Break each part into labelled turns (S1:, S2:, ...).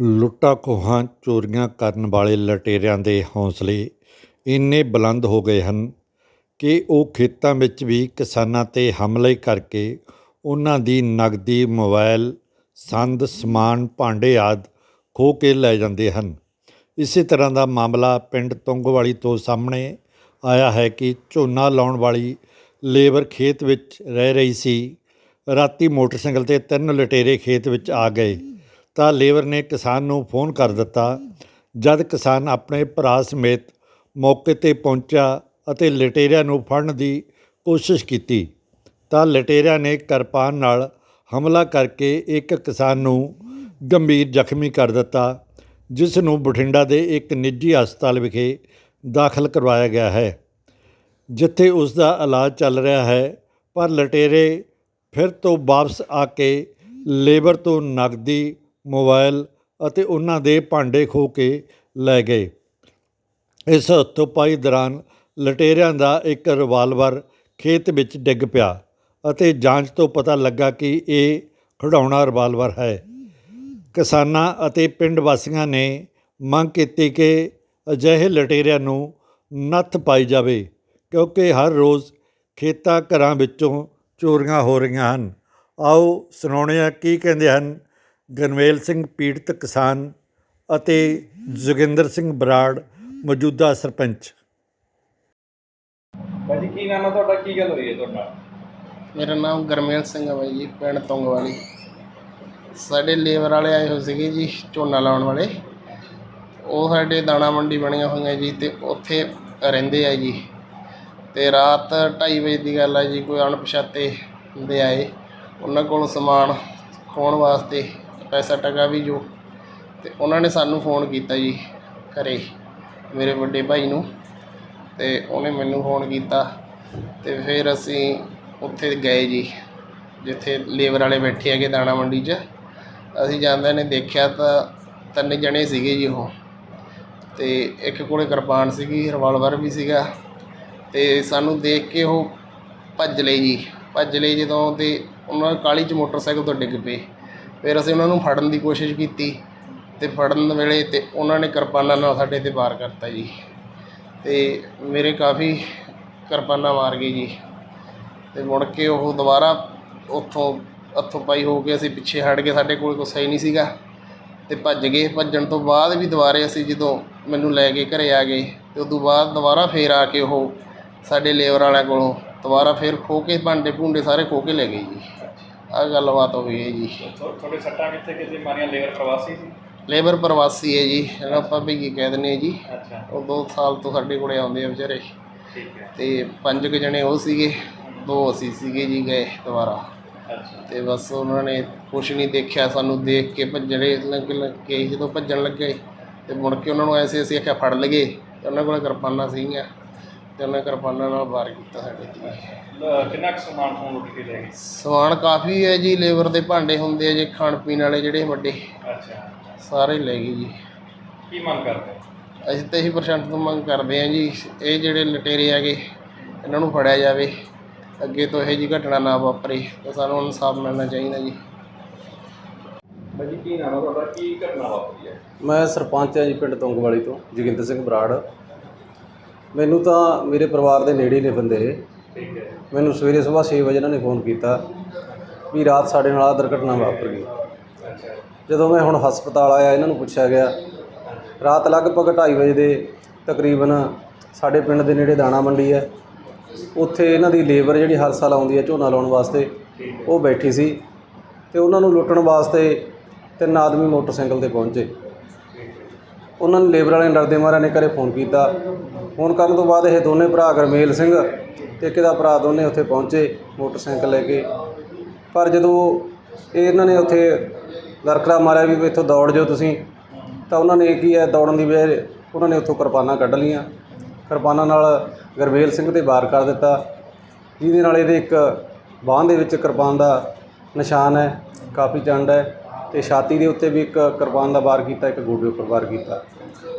S1: ਲੁੱਟਾਂ ਖੋਹਾਂ ਚੋਰੀਆਂ ਕਰਨ ਵਾਲੇ ਲੁਟੇਰਿਆਂ ਦੇ ਹੌਸਲੇ ਇੰਨੇ ਬੁਲੰਦ ਹੋ ਗਏ ਹਨ ਕਿ ਉਹ ਖੇਤਾਂ ਵਿੱਚ ਵੀ ਕਿਸਾਨਾਂ 'ਤੇ ਹਮਲੇ ਕਰਕੇ ਉਹਨਾਂ ਦੀ ਨਗਦੀ ਮੋਬਾਈਲ, ਸੰਦ, ਸਮਾਨ, ਭਾਂਡੇ ਆਦਿ ਖੋਹ ਕੇ ਲੈ ਜਾਂਦੇ ਹਨ। ਇਸੇ ਤਰ੍ਹਾਂ ਦਾ ਮਾਮਲਾ ਪਿੰਡ ਤੁੰਗਵਾਲੀ ਤੋਂ ਸਾਹਮਣੇ ਆਇਆ ਹੈ ਕਿ ਝੋਨਾ ਲਾਉਣ ਵਾਲੀ ਲੇਬਰ ਖੇਤ ਵਿੱਚ ਰਹਿ ਰਹੀ ਸੀ। ਰਾਤੀ ਮੋਟਰਸਾਈਕਲ ਤੇ ਤਿੰਨ ਲਟੇਰੇ ਖੇਤ ਵਿੱਚ ਆ ਗਏ। ਤਾਂ ਲੇਬਰ ਨੇ ਕਿਸਾਨ ਨੂੰ ਫੋਨ ਕਰ ਦਿੱਤਾ। ਜਦ ਕਿਸਾਨ ਆਪਣੇ ਭਰਾ ਸਮੇਤ ਮੌਕੇ ਤੇ ਪਹੁੰਚਿਆ ਅਤੇ ਲਟੇਰਿਆਂ ਨੂੰ ਫੜਨ ਦੀ ਕੋਸ਼ਿਸ਼ ਕੀਤੀ, ਤਾਂ ਲਟੇਰਿਆਂ ਨੇ ਕਿਰਪਾਨ ਨਾਲ ਹਮਲਾ ਕਰਕੇ ਇੱਕ ਕਿਸਾਨ ਨੂੰ ਗੰਭੀਰ ਜ਼ਖਮੀ ਕਰ ਦਿੱਤਾ, ਜਿਸ ਨੂੰ ਬਠਿੰਡਾ ਦੇ ਇੱਕ ਨਿੱਜੀ ਹਸਪਤਾਲ ਵਿਖੇ ਦਾਖਲ ਕਰਵਾਇਆ ਗਿਆ ਹੈ, ਜਿੱਥੇ ਉਸ ਦਾ ਇਲਾਜ ਚੱਲ ਰਿਹਾ ਹੈ। ਪਰ ਲਟੇਰੇ ਫਿਰ ਤੋਂ ਵਾਪਸ ਆ ਕੇ ਲੇਬਰ ਤੋਂ ਨਗਦੀ ਮੋਬਾਈਲ ਅਤੇ ਉਹਨਾਂ ਦੇ ਭਾਂਡੇ ਖੋਹ ਕੇ ਲੈ ਗਏ। ਇਸ ਹੱਥੋਪਾਈ ਦੌਰਾਨ ਲਟੇਰਿਆਂ ਦਾ ਇੱਕ ਰਿਵਾਲਵਰ ਖੇਤ ਵਿੱਚ ਡਿੱਗ ਪਿਆ ਅਤੇ ਜਾਂਚ ਤੋਂ ਪਤਾ ਲੱਗਾ ਕਿ ਇਹ ਖਿਡੌਣਾ ਰਿਵਾਲਵਰ ਹੈ। ਕਿਸਾਨਾਂ ਅਤੇ ਪਿੰਡ ਵਾਸੀਆਂ ਨੇ ਮੰਗ ਕੀਤੀ ਕਿ ਅਜਿਹੇ ਲਟੇਰਿਆਂ ਨੂੰ ਨੱਥ ਪਾਈ ਜਾਵੇ, ਕਿਉਂਕਿ ਹਰ ਰੋਜ਼ ਖੇਤਾਂ ਘਰਾਂ ਵਿੱਚੋਂ ਚੋਰੀਆਂ ਹੋ ਰਹੀਆਂ ਹਨ। ਆਓ ਸੁਣਾਉਣੇ ਆ ਕੀ ਕਹਿੰਦੇ ਹਨ ਗਨਵੇਲ ਸਿੰਘ ਪੀੜਤ ਕਿਸਾਨ ਅਤੇ ਜੋਗਿੰਦਰ ਸਿੰਘ ਬਰਾੜ ਮੌਜੂਦਾ ਸਰਪੰਚ।
S2: ਭਾਜੀ ਕੀ ਨਾਮ ਹੈ ਤੁਹਾਡਾ? ਕੀ ਗੱਲ ਹੋਈ ਹੈ ਤੁਹਾਡਾ
S3: ਮੇਰਾ ਨਾਮ ਗਰਮੇਲ ਸਿੰਘ ਹੈ ਬਾਈ ਜੀ ਪਿੰਡ ਤੁੰਗਵਾਲੀ। ਸਾਡੇ ਲੇਬਰ ਵਾਲੇ ਆਏ ਹੋਏ ਸੀਗੇ ਜੀ ਝੋਨਾ ਲਾਉਣ ਵਾਲੇ। ਉਹ ਸਾਡੇ ਦਾਣਾ ਮੰਡੀ ਬਣੀਆਂ ਹੋਈਆਂ ਜੀ ਤੇ ਉੱਥੇ ਰਹਿੰਦੇ ਆ ਜੀ। ਤੇ ਰਾਤ 2:30 ਵਜੇ ਦੀ ਗੱਲ ਹੈ ਜੀ ਕੋਈ ਅਣਪਛਾਤੇ ਬੰਦੇ ਆਏ। ਉਹਨਾਂ ਕੋਲ ਸਮਾਨ ਖੋਣ ਵਾਸਤੇ ਪੈਸਾ ਟਕਾ ਵੀ ਜੋ। ਤੇ ਉਹਨਾਂ ਨੇ ਸਾਨੂੰ ਫੋਨ ਕੀਤਾ ਜੀ ਘਰੇ, ਮੇਰੇ ਵੱਡੇ ਭਾਈ ਨੂੰ। ਤੇ ਉਹਨੇ ਮੈਨੂੰ ਫੋਨ ਕੀਤਾ ਤੇ ਫਿਰ ਅਸੀਂ ਉੱਥੇ ਗਏ ਜੀ, ਜਿੱਥੇ ਲੇਬਰ ਵਾਲੇ ਬੈਠੇ ਹੈਗੇ ਦਾਣਾ ਮੰਡੀ 'ਚ। ਅਸੀਂ ਜਾਂਦੇ ਨੇ ਦੇਖਿਆ ਤਾਂ ਤਿੰਨ ਜਣੇ ਸੀਗੇ ਜੀ ਉਹ। ਤੇ ਇੱਕ ਕੋਲੇ ਕਿਰਪਾਨ ਸੀਗੀ ਰਿਵਾਲਵਰ ਵੀ ਸੀਗਾ। ਤੇ ਸਾਨੂੰ ਦੇਖ ਕੇ ਉਹ ਭੱਜ ਲਏ ਜੀ। ਭੱਜ ਲਏ ਜਦੋਂ ਤੇ ਉਹਨਾਂ ਕਾਲੀ 'ਚ ਮੋਟਰਸਾਈਕਲ ਤੋਂ ਡਿੱਗ ਪਏ। ਫਿਰ ਅਸੀਂ ਉਹਨਾਂ ਨੂੰ ਫੜਨ ਦੀ ਕੋਸ਼ਿਸ਼ ਕੀਤੀ ਤੇ ਫੜਨ ਵੇਲੇ ਤੇ ਉਹਨਾਂ ਨੇ ਕਿਰਪਾਨਾਂ ਨਾਲ ਸਾਡੇ ਤੇ ਵਾਰ ਕਰਤਾ ਜੀ। ਤੇ ਮੇਰੇ ਕਾਫੀ ਕਿਰਪਾਨਾਂ ਮਾਰ ਗਏ ਜੀ। ਤੇ ਮੁੜ ਕੇ ਉਹ ਦੁਬਾਰਾ ਉੱਥੋਂ ਹੱਥੋਂ ਪਾਈ ਹੋ ਕੇ ਅਸੀਂ ਪਿੱਛੇ ਹਟ ਗਏ, ਸਾਡੇ ਕੋਲ ਕੁਛ ਹੀ ਨਹੀਂ ਸੀਗਾ। ਤੇ ਭੱਜ ਗਏ, ਭੱਜਣ ਤੋਂ ਬਾਅਦ ਵੀ ਦੁਬਾਰੇ ਅਸੀਂ ਜਦੋਂ ਮੈਨੂੰ ਲੈ ਕੇ ਘਰੇ ਆ ਗਏ, ਤੇ ਤੋਂ ਬਾਅਦ ਦੁਬਾਰਾ ਫੇਰ ਆ ਕੇ ਉਹ ਸਾਡੇ ਲੇਬਰ ਵਾਲਿਆਂ ਕੋਲੋਂ ਦੁਬਾਰਾ ਫੇਰ ਖੋ ਕੇ ਭਾਂਡੇ ਭੁੰਡੇ ਸਾਰੇ ਖੋ ਕੇ ਲੈ ਗਏ ਜੀ। ਆਹ ਗੱਲਬਾਤ ਹੋਈ ਹੈ ਜੀ।
S2: ਤੁਹਾ- ਤੁਹਾਡੇ ਸੱਟਾਂ ਕਿੱਥੇ ਕਿੱਥੇ ਮਾਰੀਆਂ ਲੇਬਰ ਪ੍ਰਵਾਸੀ ਸੀ?
S3: ਲੇਬਰ ਪ੍ਰਵਾਸੀ ਹੈ ਜੀ ਇਹਨੂੰ ਆਪਾਂ ਵੀ ਕਹਿ ਦਿੰਦੇ ਹਾਂ ਜੀ।
S2: ਅੱਛਾ।
S3: ਉਹ ਦੋ ਸਾਲ ਤੋਂ ਸਾਡੇ ਕੋਲੇ ਆਉਂਦੇ ਆ ਵਿਚਾਰੇ।
S2: ਠੀਕ ਹੈ।
S3: ਤੇ ਪੰਜ ਕੁ ਜਣੇ ਉਹ ਸੀਗੇ ਦੋ ਅਸੀਂ ਸੀਗੇ ਜੀ ਗਏ ਦੁਬਾਰਾ।
S2: ਅੱਛਾ।
S3: ਤੇ ਬਸ ਉਹਨਾਂ ਨੇ ਕੁਛ ਨਹੀਂ ਦੇਖਿਆ ਸਾਨੂੰ ਦੇਖ ਕੇ ਭੱਜਣੇ ਲੱਗ ਲੱਗੇ ਜਦੋਂ ਭੱਜਣ ਲੱਗੇ ਤੇ ਮੁੜ ਕੇ ਉਹਨਾਂ ਨੂੰ ਐਸੇ ਅਸੀਂ ਆਖਿਆ ਫੜ ਤੇ ਉਹਨਾਂ ਕੋਲ ਕਿਰਪਾਨਾਂ ਸੀਗੀਆਂ। ਤੇ ਉਹਨਾਂ ਕਿਰਪਾਨਾਂ ਨਾਲ ਵਾਰ ਕੀਤਾ ਸਾਡੇ ਤੇ
S2: ਲ- ਕਿੰਨਾ ਕੁ ਸਮਾਨ ਫੋਨ ਲੁੱਟ ਕੇ ਲੈ ਗਏ?
S3: ਸਮਾਨ ਕਾਫੀ ਹੈ ਜੀ ਲੇਬਰ ਦੇ ਭਾਂਡੇ ਹੁੰਦੇ ਆ ਜੇ ਖਾਣ ਪੀਣ ਵਾਲੇ ਜਿਹੜੇ ਵੱਡੇ।
S2: ਅੱਛਾ।
S3: ਸਾਰੇ ਲੈ ਗਏ ਜੀ।
S2: ਕੀ ਮੰਗ ਕਰਦੇ?
S3: ਅਸੀਂ ਤਾਂ ਇਹੀ ਪਰਸੈਂਟ ਤੋਂ ਮੰਗ ਕਰਦੇ ਹਾਂ ਜੀ ਇਹ ਜਿਹੜੇ ਲਟੇਰੇ ਹੈਗੇ ਇਹਨਾਂ ਨੂੰ ਫੜਿਆ ਜਾਵੇ। ਅੱਗੇ ਤੋਂ ਇਹੋ ਜਿਹੀ ਘਟਨਾ ਨਾ ਵਾਪਰੇ ਤੇ ਸਾਨੂੰ ਇਨਸਾਫ ਮਿਲਣਾ ਚਾਹੀਦਾ ਜੀ।
S2: ਭਾਜੀ ਕੀ ਨਾਮ ਹੈ ਤੁਹਾਡਾ? ਕੀ ਘਟਨਾ ਵਾਪਰੀ ਹੈ?
S4: ਮੈਂ ਸਰਪੰਚ ਹਾਂ ਜੀ ਪਿੰਡ ਤੁੰਗਵਾਲੀ ਤੋਂ ਜੋਗਿੰਦਰ ਸਿੰਘ ਬਰਾੜ। ਮੈਨੂੰ ਤਾਂ ਮੇਰੇ ਪਰਿਵਾਰ ਦੇ ਨੇੜੇ ਨੇ ਬੰਦੇ।
S2: ਠੀਕ ਹੈ।
S4: ਮੈਨੂੰ ਸਵੇਰੇ ਸਵੇਰ 6 ਵਜੇ ਇਹਨਾਂ ਨੇ ਫੋਨ ਕੀਤਾ ਵੀ ਰਾਤ ਸਾਡੇ ਨਾਲ ਆਹ ਦੁਰਘਟਨਾ ਵਾਪਰ ਗਈ। ਜਦੋਂ ਮੈਂ ਹੁਣ ਹਸਪਤਾਲ ਆਇਆ ਇਹਨਾਂ ਨੂੰ ਪੁੱਛਿਆ ਗਿਆ ਰਾਤ ਲਗਭਗ 2:30 ਵਜੇ ਦੇ ਤਕਰੀਬਨ ਸਾਡੇ ਪਿੰਡ ਦੇ ਨੇੜੇ ਦਾਣਾ ਮੰਡੀ ਹੈ। ਉੱਥੇ ਇਹਨਾਂ ਦੀ ਲੇਬਰ ਜਿਹੜੀ ਹਰ ਸਾਲ ਆਉਂਦੀ ਹੈ ਝੋਨਾ ਲਾਉਣ ਵਾਸਤੇ ਉਹ ਬੈਠੀ ਸੀ ਤੇ ਉਹਨਾਂ ਨੂੰ ਲੁੱਟਣ ਵਾਸਤੇ ਤਿੰਨ ਆਦਮੀ ਮੋਟਰਸਾਈਕਲ ਤੇ ਪਹੁੰਚੇ। ਉਹਨਾਂ ਨੇ ਲੇਬਰ ਵਾਲੇ ਨੇ ਡਰਦੇ ਮਾਰਿਆਂ, ਨੇ ਘਰੇ ਫੋਨ ਕੀਤਾ। ਫੋਨ ਕਰਨ ਤੋਂ ਬਾਅਦ ਇਹ ਦੋਨੇ ਭਰਾ ਗਰਮੇਲ ਸਿੰਘ ਤੇ ਇੱਕ ਦਾ ਭਰਾ ਦੋਨੇ ਉੱਥੇ ਪਹੁੰਚੇ ਮੋਟਰਸਾਈਕਲ ਲੈ ਕੇ। ਪਰ ਜਦੋਂ ਇਹਨਾਂ ਨੇ ਉੱਥੇ ਲੜਕੜਾ ਮਾਰਿਆ ਵੀ ਇੱਥੋਂ ਦੌੜ ਜਾਓ ਤੁਸੀਂ, ਤਾਂ ਉਹਨਾਂ ਨੇ ਕੀ ਹੈ, ਦੌੜਨ ਦੀ ਬਜਾਏ ਉਹਨਾਂ ਨੇ ਉੱਥੋਂ ਕਿਰਪਾਨਾਂ ਕੱਢ ਲਈਆਂ। ਕਿਰਪਾਨਾਂ ਨਾਲ ਗਰਮੇਲ ਸਿੰਘ ਤੇ ਵਾਰ ਕਰ ਦਿੱਤਾ। ਜਿਹਦੇ ਨਾਲ ਇਹਦੇ ਇੱਕ ਬਾਂਹ ਦੇ ਵਿੱਚ ਕਿਰਪਾਨ ਦਾ ਨਿਸ਼ਾਨ ਹੈ, ਕਾਫੀ ਚੰਡ ਹੈ। ਤੇ ਛਾਤੀ ਦੇ ਉੱਤੇ ਵੀ ਇੱਕ ਕਿਰਪਾਨ ਦਾ ਵਾਰ ਕੀਤਾ, ਇੱਕ ਗੋਡੇ ਉੱਪਰ ਵਾਰ ਕੀਤਾ।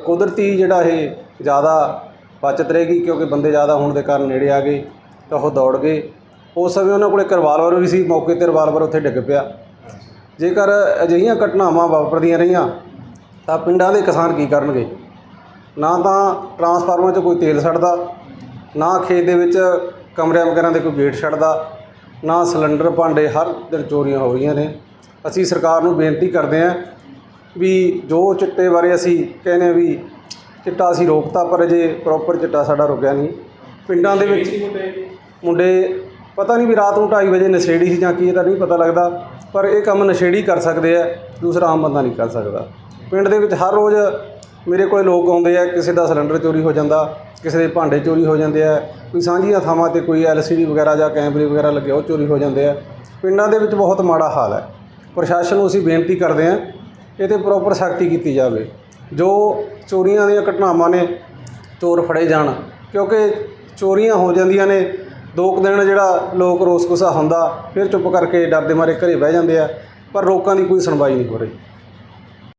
S4: ਕੁਦਰਤੀ ਜਿਹੜਾ ਇਹ ਜ਼ਿਆਦਾ ਬਚਤ ਰਹੇਗੀ ਕਿਉਂਕਿ ਬੰਦੇ ਜ਼ਿਆਦਾ ਹੋਣ ਦੇ ਕਾਰਨ ਨੇੜੇ ਆ ਗਏ, ਤਾਂ ਉਹ ਦੌੜ ਗਏ। ਉਸ ਸਮੇਂ ਉਹਨਾਂ ਕੋਲੇ ਰਿਵਾਲਵਰ ਵੀ ਸੀ, ਮੌਕੇ ਤੇ ਰਿਵਾਲਵਰ ਉੱਥੇ ਡਿੱਗ ਪਿਆ। ਜੇਕਰ ਅਜਿਹੀਆਂ ਘਟਨਾਵਾਂ ਵਾਪਰਦੀਆਂ ਰਹੀਆਂ, ਤਾਂ ਪਿੰਡਾਂ ਦੇ ਕਿਸਾਨ ਕੀ ਕਰਨਗੇ? ਨਾ ਤਾਂ ਟਰਾਂਸਫਾਰਮਰ 'ਚ ਕੋਈ ਤੇਲ ਛੱਡਦਾ ਨਾ ਖੇਤ ਦੇ ਵਿੱਚ ਕਮਰਿਆਂ ਵਗੈਰਾ ਦੇ ਕੋਈ ਵੇਟ ਛੱਡਦਾ ਨਾ ਸਿਲੰਡਰ ਭਾਂਡੇ ਹਰ ਦਿਨ ਚੋਰੀਆਂ ਹੋ ਰਹੀਆਂ ਨੇ। ਅਸੀਂ ਸਰਕਾਰ ਨੂੰ ਬੇਨਤੀ ਕਰਦੇ ਹਾਂ ਵੀ ਜੋ ਚਿੱਟੇ ਬਾਰੇ ਅਸੀਂ ਕਹਿੰਦੇ ਹਾਂ ਵੀ ਚਿੱਟਾ ਅਸੀਂ ਰੋਕਤਾ, ਪਰ ਅਜੇ ਪ੍ਰੋਪਰ ਚਿੱਟਾ ਸਾਡਾ ਰੁਕਿਆ ਨਹੀਂ। ਪਿੰਡਾਂ ਦੇ ਵਿੱਚ ਮੁੰਡੇ ਪਤਾ ਨਹੀਂ ਵੀ ਰਾਤ ਨੂੰ 2:30 ਵਜੇ ਨਸ਼ੇੜੀ ਸੀ ਜਾਂ ਕੀ ਇਹਦਾ ਨਹੀਂ ਪਤਾ ਲੱਗਦਾ, ਪਰ ਇਹ ਕੰਮ ਨਸ਼ੇੜੀ ਕਰ ਸਕਦੇ ਆ, ਦੂਸਰਾ ਆਮ ਬੰਦਾ ਨਹੀਂ ਕਰ ਸਕਦਾ। ਪਿੰਡ ਦੇ ਵਿੱਚ ਹਰ ਰੋਜ਼ ਮੇਰੇ ਕੋਲ ਲੋਕ ਆਉਂਦੇ ਆ, ਕਿਸੇ ਦਾ ਸਿਲੰਡਰ ਚੋਰੀ ਹੋ ਜਾਂਦਾ, ਕਿਸੇ ਦੇ ਭਾਂਡੇ ਚੋਰੀ ਹੋ ਜਾਂਦੇ ਆ, ਕੋਈ ਸਾਂਝੀਆਂ ਥਾਵਾਂ ਤੇ ਕੋਈ ਐਲਸੀਡੀ ਵਗੈਰਾ ਜਾਂ ਕੈਮਰੇ ਵਗੈਰਾ ਲੱਗੇ, ਉਹ ਚੋਰੀ ਹੋ ਜਾਂਦੇ ਆ। ਪਿੰਡਾਂ ਦੇ ਵਿੱਚ ਬਹੁਤ ਮਾੜਾ ਹਾਲ ਹੈ। ਪ੍ਰਸ਼ਾਸਨ ਨੂੰ ਅਸੀਂ ਬੇਨਤੀ ਕਰਦੇ ਹਾਂ ਇਹ ਤੇ ਪ੍ਰੋਪਰ ਸਖਤੀ ਕੀਤੀ ਜਾਵੇ। ਜੋ ਚੋਰੀਆਂ ਦੀਆਂ ਘਟਨਾਵਾਂ ਨੇ, ਚੋਰ ਫੜੇ ਜਾਣ, ਕਿਉਂਕਿ ਚੋਰੀਆਂ ਹੋ ਜਾਂਦੀਆਂ ਨੇ, ਦੋ ਕੁ ਦਿਨ ਜਿਹੜਾ ਲੋਕ ਰੋਸ ਗੁੱਸਾ ਹੁੰਦਾ, ਫਿਰ ਚੁੱਪ ਕਰਕੇ ਡਰਦੇ ਮਾਰੇ ਘਰੇ ਬਹਿ ਜਾਂਦੇ ਆ, ਪਰ ਲੋਕਾਂ ਦੀ ਕੋਈ ਸੁਣਵਾਈ ਨਹੀਂ ਹੋ ਰਹੀ।